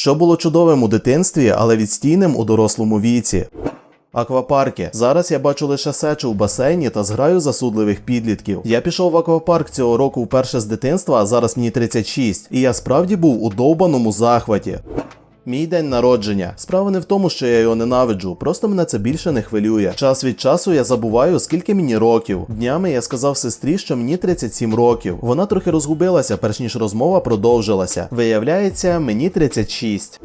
Що було чудовим у дитинстві, але відстійним у дорослому віці. Аквапарки. Зараз я бачу лише сечу в басейні та зграю засудливих підлітків. Я пішов в аквапарк цього року вперше з дитинства, а зараз мені 36, і я справді був у довбаному захваті. Мій день народження. Справа не в тому, що я його ненавиджу, просто мене це більше не хвилює. Час від часу я забуваю, скільки мені років. Днями я сказав сестрі, що мені 37 років. Вона трохи розгубилася, перш ніж розмова продовжилася. Виявляється, мені 36.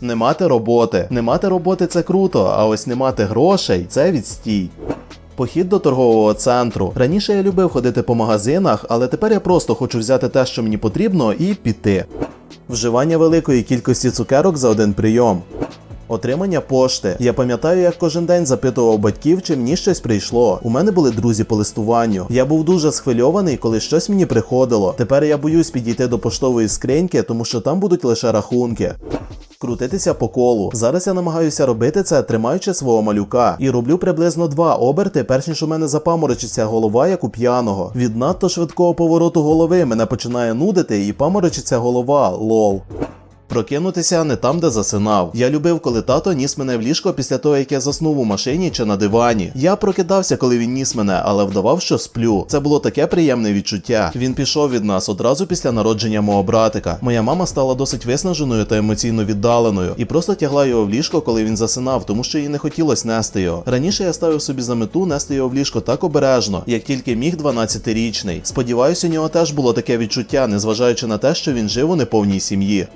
Не мати роботи. Не мати роботи це круто, а ось не мати грошей це відстій. Похід до торгового центру. Раніше я любив ходити по магазинах, але тепер я просто хочу взяти те, що мені потрібно, і піти. Вживання великої кількості цукерок за один прийом. Отримання пошти. Я пам'ятаю, як кожен день запитував батьків, чи мені щось прийшло. У мене були друзі по листуванню. Я був дуже схвильований, коли щось мені приходило. Тепер я боюсь підійти до поштової скриньки, тому що там будуть лише рахунки. Крутитися по колу. Зараз я намагаюся робити це, тримаючи свого малюка, і роблю приблизно два оберти, перш ніж у мене запаморочиться голова, як у п'яного. Від надто швидкого повороту голови мене починає нудити і паморочиться голова. Лол. Прокинутися не там, де засинав. Я любив, коли тато ніс мене в ліжко після того, як я заснув у машині чи на дивані. Я прокидався, коли він ніс мене, але вдавав, що сплю. Це було таке приємне відчуття. Він пішов від нас одразу після народження мого братика. Моя мама стала досить виснаженою та емоційно віддаленою і просто тягла його в ліжко, коли він засинав, тому що їй не хотілося нести його. Раніше я ставив собі за мету нести його в ліжко так обережно, як тільки міг 12-річний. Сподіваюсь, у нього теж було таке відчуття, незважаючи на те, що він жив у неповній сім'ї.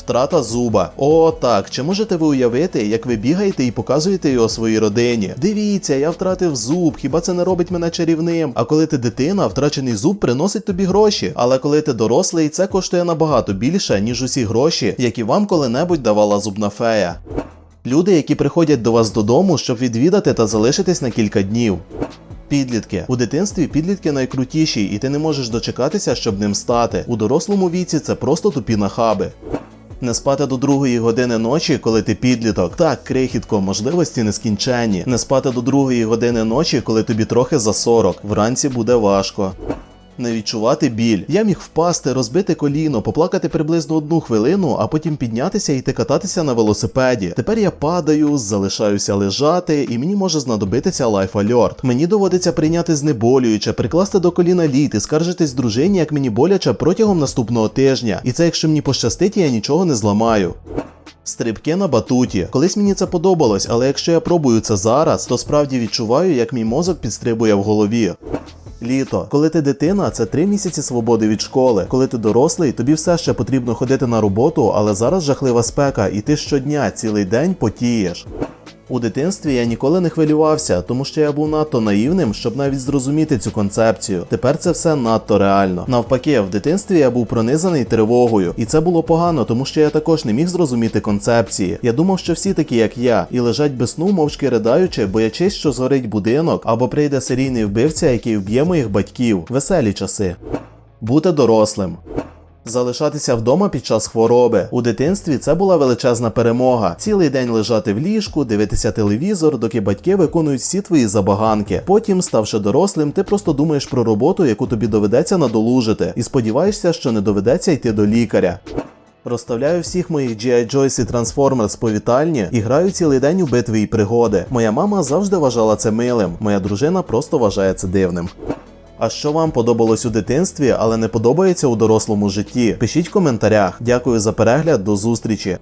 Втрата зуба. О, так. Чи можете ви уявити, як ви бігаєте і показуєте його своїй родині? Дивіться, я втратив зуб, хіба це не робить мене чарівним? А коли ти дитина, втрачений зуб приносить тобі гроші. Але коли ти дорослий, це коштує набагато більше, ніж усі гроші, які вам коли-небудь давала зубна фея. Люди, які приходять до вас додому, щоб відвідати та залишитись на кілька днів. Підлітки у дитинстві підлітки найкрутіші, і ти не можеш дочекатися, щоб ним стати. У дорослому віці це просто тупі нахаби. Не спати до другої години ночі, коли ти підліток. Так, крихітко, можливості нескінченні. Не спати до другої години ночі, коли тобі трохи за 40. Вранці буде важко. Не відчувати біль. Я міг впасти, розбити коліно, поплакати приблизно одну хвилину, а потім піднятися і йти кататися на велосипеді. Тепер я падаю, залишаюся лежати, і мені може знадобитися Life Alert. Мені доводиться прийняти знеболююче, прикласти до коліна лід і скаржитись дружині, як мені боляче протягом наступного тижня. І це якщо мені пощастить, я нічого не зламаю. Стрибки на батуті. Колись мені це подобалось, але якщо я пробую це зараз, то справді відчуваю, як мій мозок підстрибує в голові. Літо, коли ти дитина, це три місяці свободи від школи. Коли ти дорослий, тобі все ще потрібно ходити на роботу, але зараз жахлива спека, і ти щодня цілий день потієш. У дитинстві я ніколи не хвилювався, тому що я був надто наївним, щоб навіть зрозуміти цю концепцію. Тепер це все надто реально. Навпаки, в дитинстві я був пронизаний тривогою, і це було погано, тому що я також не міг зрозуміти концепції. Я думав, що всі такі, як я, і лежать без сну, мовчки ридаючи, боячись, що згорить будинок, або прийде серійний вбивця, який вб'є моїх батьків. Веселі часи. Бути дорослим. Залишатися вдома під час хвороби у дитинстві це була величезна перемога. Цілий день лежати в ліжку, дивитися телевізор, доки батьки виконують всі твої забаганки. Потім, ставши дорослим, ти просто думаєш про роботу, яку тобі доведеться надолужити, і сподіваєшся, що не доведеться йти до лікаря. Розставляю всіх моїх G.I. Joyce і Transformers по вітальні і граю цілий день у битви і пригоди. Моя мама завжди вважала це милим, моя дружина просто вважає це дивним. А що вам подобалось у дитинстві, але не подобається у дорослому житті? Пишіть в коментарях. Дякую за перегляд, до зустрічі.